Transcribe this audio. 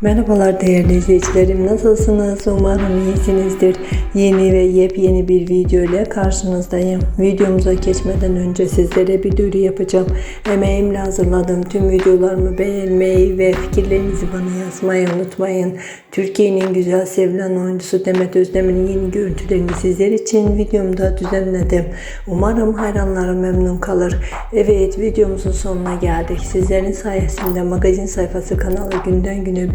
Merhabalar değerli izleyicilerim. Nasılsınız? Umarım iyisinizdir. Yeni ve yepyeni bir video ile karşınızdayım. Videomuza geçmeden önce sizlere bir duyuru yapacağım. Emeğimle hazırladığım tüm videolarımı beğenmeyi ve fikirlerinizi bana yazmayı unutmayın. Türkiye'nin güzel sevilen oyuncusu Demet Özdemir'in yeni görüntülerini sizler için videomda düzenledim. Umarım hayranlarım memnun kalır. Evet videomuzun sonuna geldik. Sizlerin sayesinde magazin sayfası kanalı günden güne